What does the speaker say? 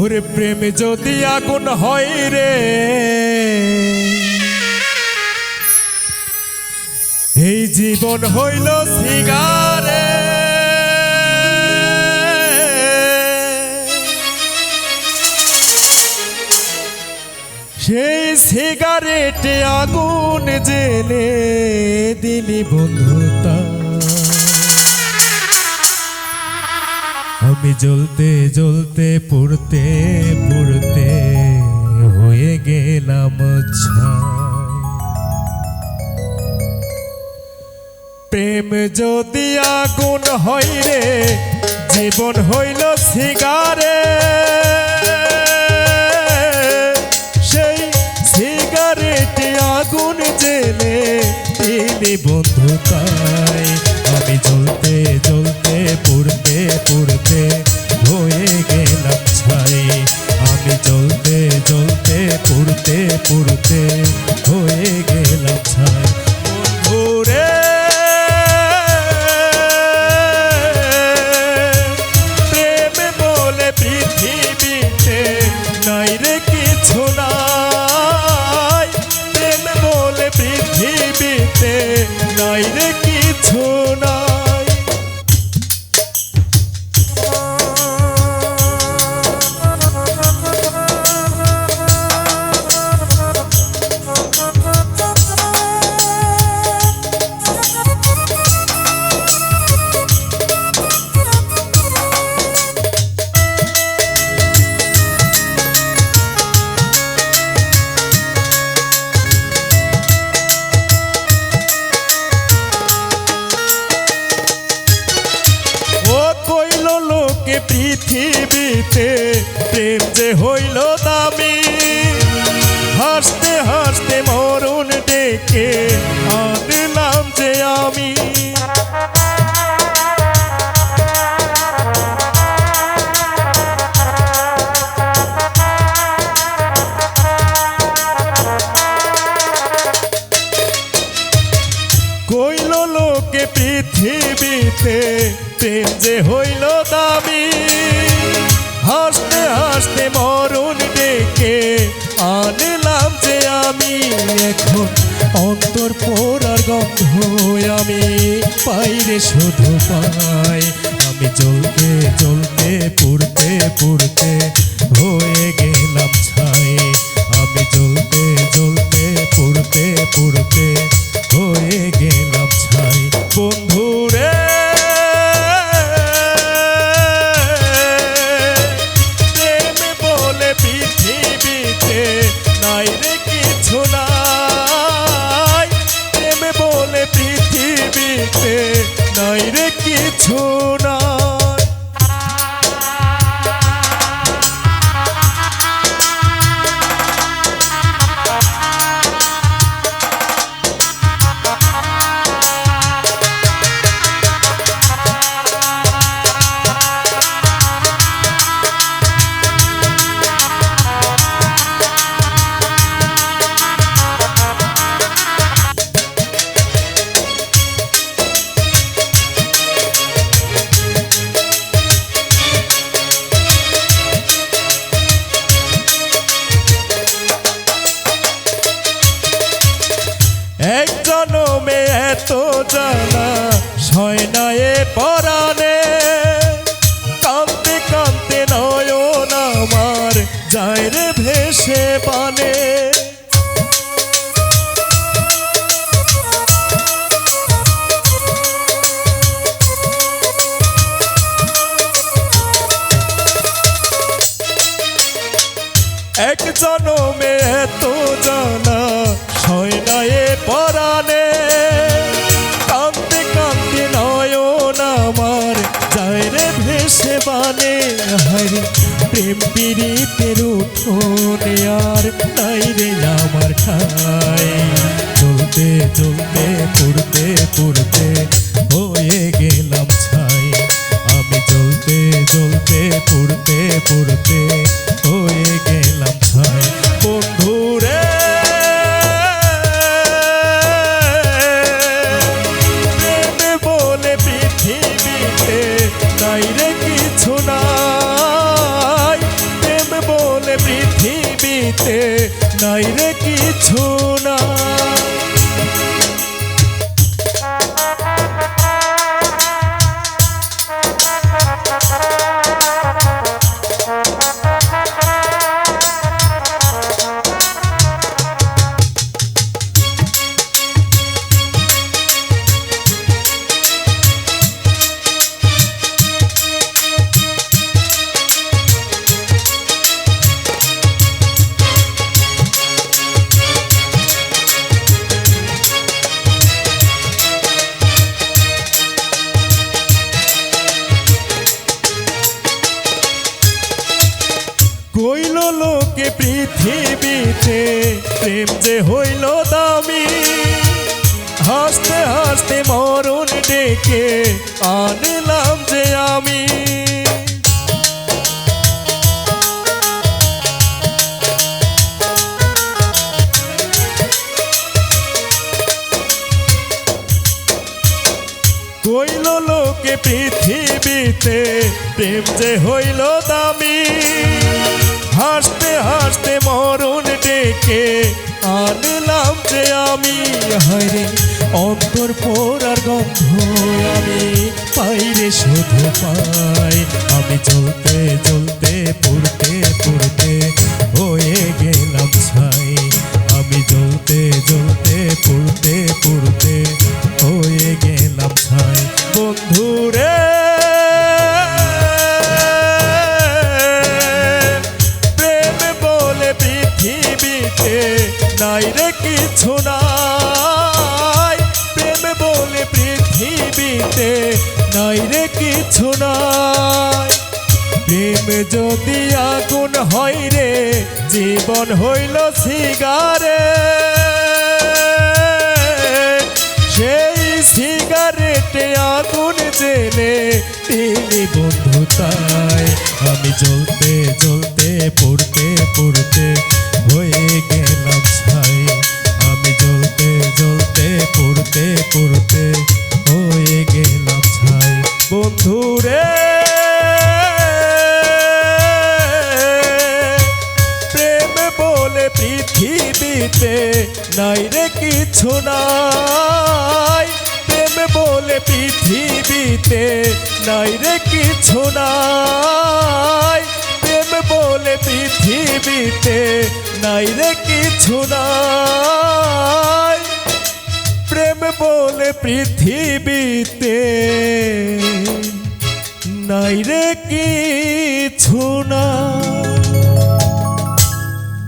ওরে প্রেম যদি আগুন হয় রে। এই জীবন হইল সিগারে। সেই সিগারেটে আগুন জেলে দিলি বন্ধুতা। আমি জ্বলতে জ্বলতে পড়তে পড়তে হয়ে গেলাম প্রেম যদি আগুন রে জীবন হইল সিগারে। পুড়তে পড়তে হয়ে গেলাম ছাই। বন্ধুরে প্রেম বলে পৃথিবীতে প্রেম যে হইল দামি, হাসতে হাসতে মরণ ডেকে আনলাম যে আমি। কইল লোকে পৃথিবীতে, প্রেম যে হইল হাসতে মরণ ডেকে আনলাম যে আমি এখন অন্তর পোড়ার গন্ধ আমি পাইরে শুধু পাই। আমি চলতে চলতে, পুড়তে পুড়তে কিছু এক জনমে এত জানা সয়নায়ে পরাণে। কান্তে কান্তে নয়ন আমার যায় রে ভেসে পানে এক জনমে এত জানা সয়নায়ে পরাণে। কান্তে কান্তে নয়ন আমার যায় রে ভেসে বানে। হায় প্রেম পীড়িতের উঠোনে আর নাই রে আমার ঠাই। চলতে চলতে পুড়তে পুড়তে হয়ে গেলাম ছাই। আমি জ্বলতে জ্বলতে পুড়তে পুড়তে পৃথিবীতে নাই রে কিছু না। লোকে পৃথিবীতে প্রেম যে হইল দামি, হাসতে হাসতে মরণ ডেকে আনলাম যে আমি। কইল লোকে পৃথিবীতে প্রেম যে হইল দামি হাসতে হাসতে মরণ ডেকে আনলাম যে আমি। হরে অন্তর পোড়ার গন্ধ আমি পাইরে শুধু পাই। আমি চলতে চলতে, পড়তে পড়তে নাই রে কিছু নাই। প্রেম বলে পৃথিবীতে নাই রে কিছু নাই। প্রেম যদি আগুন হয় রে, জীবন হইল সিগারে। সেই সিগারেটে আগুন জেলে তিনি বন্ধু তাই। আমি জ্বলতে জ্বলতে, পড়তে পড়তে বলে পৃথিবীতে নাই রে কিছু নাই। প্রেম বলে পৃথিবীতে নাই রে কিছু নাই। প্রেম বলে পৃথিবীতে নাই রে কিছু নাই। প্রেম বলে পৃথিবীতে নাই রে কিছু না